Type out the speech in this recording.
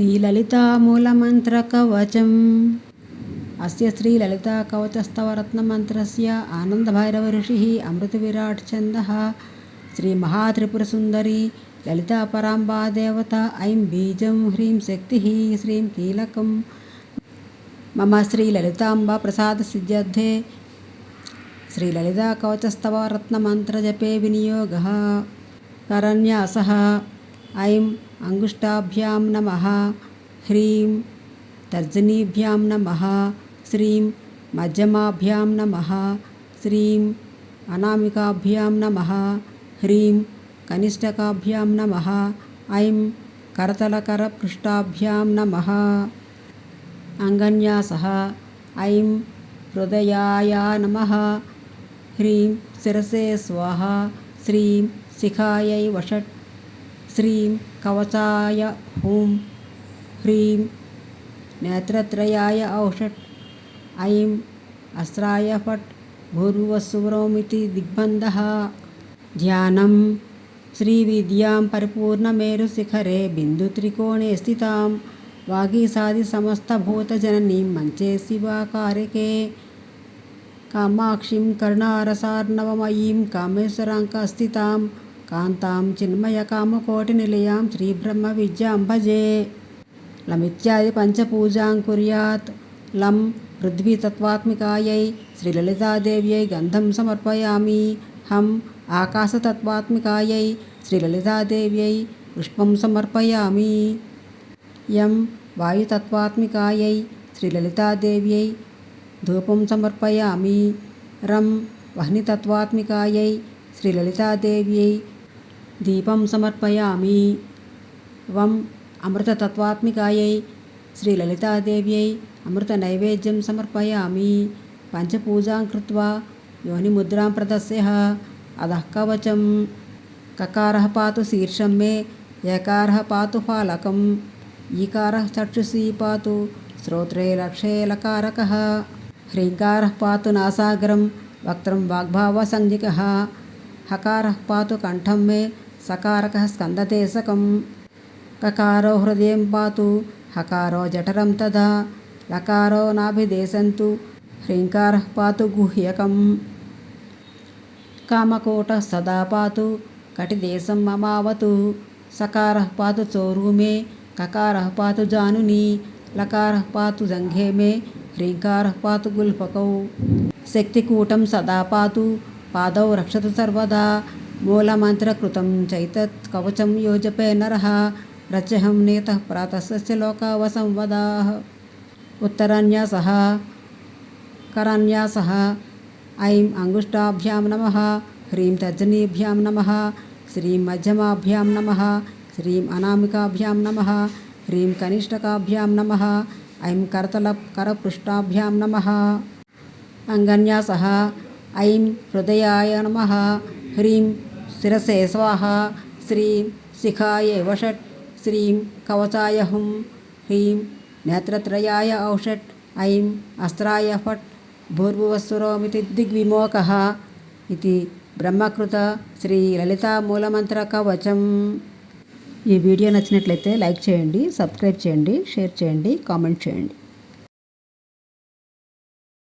श्रीललितामूलमन्त्रकवचम् अस्य श्रीललिताकवचस्तवरत्नमन्त्रस्य आनन्दभैरवऋषिः अमृतविराट् छन्दः श्रीमहात्रिपुरसुन्दरी ललितापराम्बा देवता ऐं बीजं ह्रीं शक्तिः श्रीं कीलकं मम श्रीललिताम्बा प्रसादसिद्ध्यर्थे श्रीललिताकवचस्तवरत्नमन्त्रजपे विनियोगः करन्यासः ऐं अङ्गुष्ठाभ्यां नमः ह्रीं तर्जनीभ्यां नमः श्रीं मध्यमाभ्यां नमः श्रीं अनामिकाभ्यां नमः ह्रीं कनिष्ठकाभ्यां नमः ऐं करतलकरपृष्ठाभ्यां नमः अङ्गन्यासः ऐं हृदयाय नमः ह्रीं शिरसे स्वाहा श्रीं शिखायै वषट् శ్రీం కవచాయ హూం హ్రీం నేత్రత్రయాయ ఔషట్ ఐం అస్రాయ ఫట్ భూర్వస్సువ్రోమితి దిగ్బంధ. ధ్యానం. శ్రీవిద్యాం పరిపూర్ణమేరుశిఖరే బిందుత్రికోణే స్థితాం. వాగీసాది సమస్తభూతజననీం మంచే శివాకారికే. కామాక్షిం కరుణారసార్ణవమయీం కామేశ్వరాంకస్థితాం కాంతాం చిన్మయకామకోటి నిలయాం శ్రీబ్రహ్మ విద్యాంభజే లమిత్యాది పంచపూజాం కుర్యాత్. లం పృథ్వీతత్వాత్మికాయై శ్రీలలితాదేవ్యై గంధం సమర్పయామి. హం ఆకాశతత్వాత్మికాయై శ్రీలలితాదేవ్యై పుష్పం సమర్పయామి. యం వాయుతత్వాత్మికాయై శ్రీలలితాదేవ్యై ధూపం సమర్పయామి. రం వహ్నితత్వాత్మికాయై శ్రీలలితాదేవ్యై दीपं समर्पयामि। वम् अमृततत्त्वात्मिकायै श्रीललितादेव्यै अमृतनैवेद्यं समर्पयामि। पञ्चपूजां कृत्वा योनिमुद्रां प्रदस्यः। अधः कवचं। ककारः पातु शीर्षं मे। यकारः पातु फालकम् ईकारः चक्षुषी पातु श्रोत्रे लक्षे लकारकः। ह्रीङ्कारः पातु नासाग्रं। वक्त्रं वाग्भावसंज्ञकः। हकारः पातु कण्ठं मे। సకారక స్కందదేశకం కకారో హృదయం పాతు హకారో జఠరం తదా లకారో నాభిదేశంతు హ్రీంకార పాతు గుహ్యకం. కామకోట సదా పాతు కటిదేశం మమావతు సకార పాతు చోరుమే కకార పాతు జానుని లకార పాతు జంఘే మే హ్రీంకార పాతు గుల్పకౌ. శక్తికూటం సదా పాతు పాదౌ రక్షతు సర్వదా मूलमन्त्रकृतं चैतत् कवचं यो जपे नरः, रच्यहं नेतः प्रातस्य लोकावसंवदाः। उत्तरन्यासः, करन्यासः, ऐं अङ्गुष्ठाभ्यां नमः, ह्रीं तर्जनीभ्यां नमः, श्रीं मध्यमाभ्यां नमः, श्रीं अनामिकाभ्यां नमः, ह्रीं कनिष्ठकाभ्यां नमः, ऐं करतलकरपृष्ठाभ्यां नमः। अङ्गन्यासः, ऐं हृदयाय नमः, ह्रीं శిరసే స్వాహ శ్రీం శిఖాయ వషట్ శ్రీం కవచాయ హుం హ్రీం నేత్రత్రయాయ ఔషట్ ఐం అస్త్రాయ ఫట్ భూర్భువస్సురోమితి దిగ్విమోక ఇది బ్రహ్మకృత శ్రీ లలిత మూలమంత్ర కవచం ఈ వీడియో నచ్చినట్లయితే లైక్ చేయండి సబ్స్క్రైబ్ చేయండి షేర్ చేయండి కామెంట్ చేయండి.